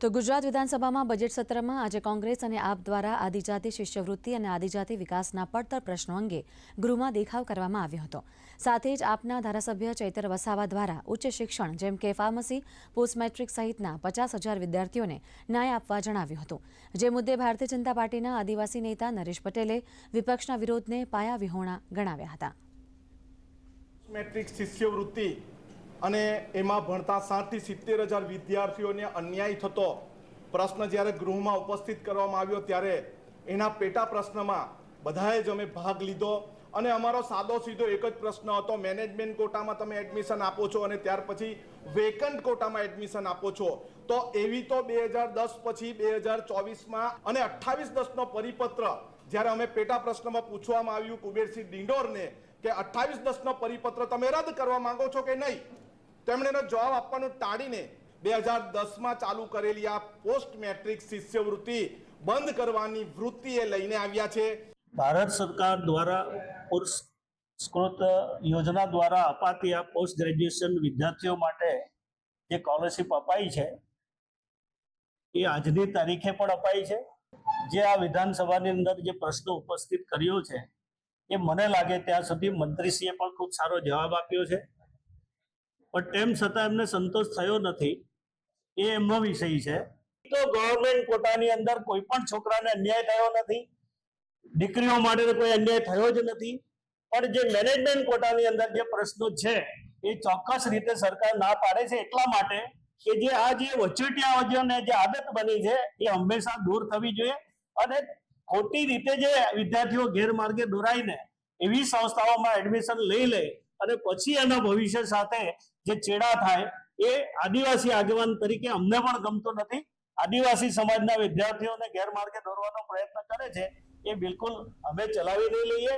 તો ગુજરાત વિધાનસભામાં બજેટ સત્રમાં આજે કોંગ્રેસ અને આપ દ્વારા આદિજાતિ શિષ્યવૃત્તિ અને આદિજાતિ વિકાસના પડતર પ્રશ્નો અંગે ગૃહમાં દેખાવ કરવામાં આવ્યો હતો. સાથે જ આપના ધારાસભ્ય ચૈતર વસાવા દ્વારા ઉચ્ચ શિક્ષણ જેમ કે ફાર્મસી પોસ્ટ મેટ્રિક સહિતના પચાસ હજાર વિદ્યાર્થીઓને ન્યાય આપવા જણાવ્યું હતું. જે મુદ્દે ભારતીય જનતા પાર્ટીના આદિવાસી નેતા નરેશ પટેલે વિપક્ષના વિરોધને પાયાવિહોણા ગણાવ્યા હતા. મેટ્રિક શિષ્યવૃત્તિ અને એમાં ભણતા સાઠથી સિત્તેર હજાર વિદ્યાર્થીઓને અન્યાય થતો પ્રશ્ન જ્યારે ગૃહમાં ઉપસ્થિત કરવામાં આવ્યો ત્યારે એના પેટા પ્રશ્નમાં બધાએ જ અમે ભાગ લીધો અને અમારો સાદો સીધો એક જ પ્રશ્ન હતો, મેનેજમેન્ટ કોટામાં તમે એડમિશન આપો છો અને ત્યાર પછી વેકન્ટ કોટામાં એડમિશન આપો છો. તો એવી તો બે હજાર દસ પછી બે હજાર ચોવીસમાં અને અઠ્ઠાવીસ દસનો પરિપત્ર જ્યારે અમે પેટા પ્રશ્નમાં પૂછવામાં આવ્યું કુબેરસિંહ ડિંડોરને કે અઠ્ઠાવીસ દસનો પરિપત્ર તમે રદ કરવા માંગો છો કે નહીં? તેમણે એનો જવાબ આપવાનું ટાળીને બે હજાર દસમાં ચાલુ કરેલી આ પોસ્ટ મેટ્રિક શિષ્યવૃત્તિ બંધ કરવાની વૃત્તિ એ લઈને આવ્યા છે. ભારત સરકાર દ્વારા પુરસ્કૃત યોજના દ્વારા અપાતી આ પોસ્ટ ગ્રેજ્યુએશન વિદ્યાર્થીઓ માટે જે સ્કોલરશિપ અપાઈ છે, એ આજની તારીખે પણ અપાઈ છે. જે આ વિધાનસભાની અંદર જે પ્રશ્ન ઉપસ્થિત કર્યો છે, એ મને લાગે ત્યાં સુધી મંત્રીશ્રીએ પણ ખૂબ સારો જવાબ આપ્યો છે. પણ તેમ છતાં એમને સંતોષ થયો નથી. એ એમનો વિષય છે. તો ગવર્મેન્ટ કોટાની અંદર કોઈ પણ છોકરાને અન્યાય થયો નથી. દીકરીઓ માટે કોઈ અન્યાય થયો જ નથી. પણ જે મેનેજમેન્ટ કોટાની અંદર જે પ્રશ્નો છે, એ ચોક્કસ રીતે સરકાર ના પાડે છે એટલા માટે કે જે આ જે વચોટિયાઓને જે આદત બની છે, એ હંમેશા દૂર થવી જોઈએ અને ખોટી રીતે જે વિદ્યાર્થીઓ ગેરમાર્ગે દોરાઈને એવી સંસ્થાઓમાં એડમિશન લઈ લે અને પછી એના ભવિષ્ય સાથે જે ચેડા થાય એ આદિવાસી આગેવાન તરીકે અમને પણ ગમતો નથી. આદિવાસી સમાજના વિદ્યાર્થીઓને ગેરમાર્ગે દોરવાનો પ્રયત્ન કરે છે એ બિલકુલ અમે ચલાવી નહીં લઈએ.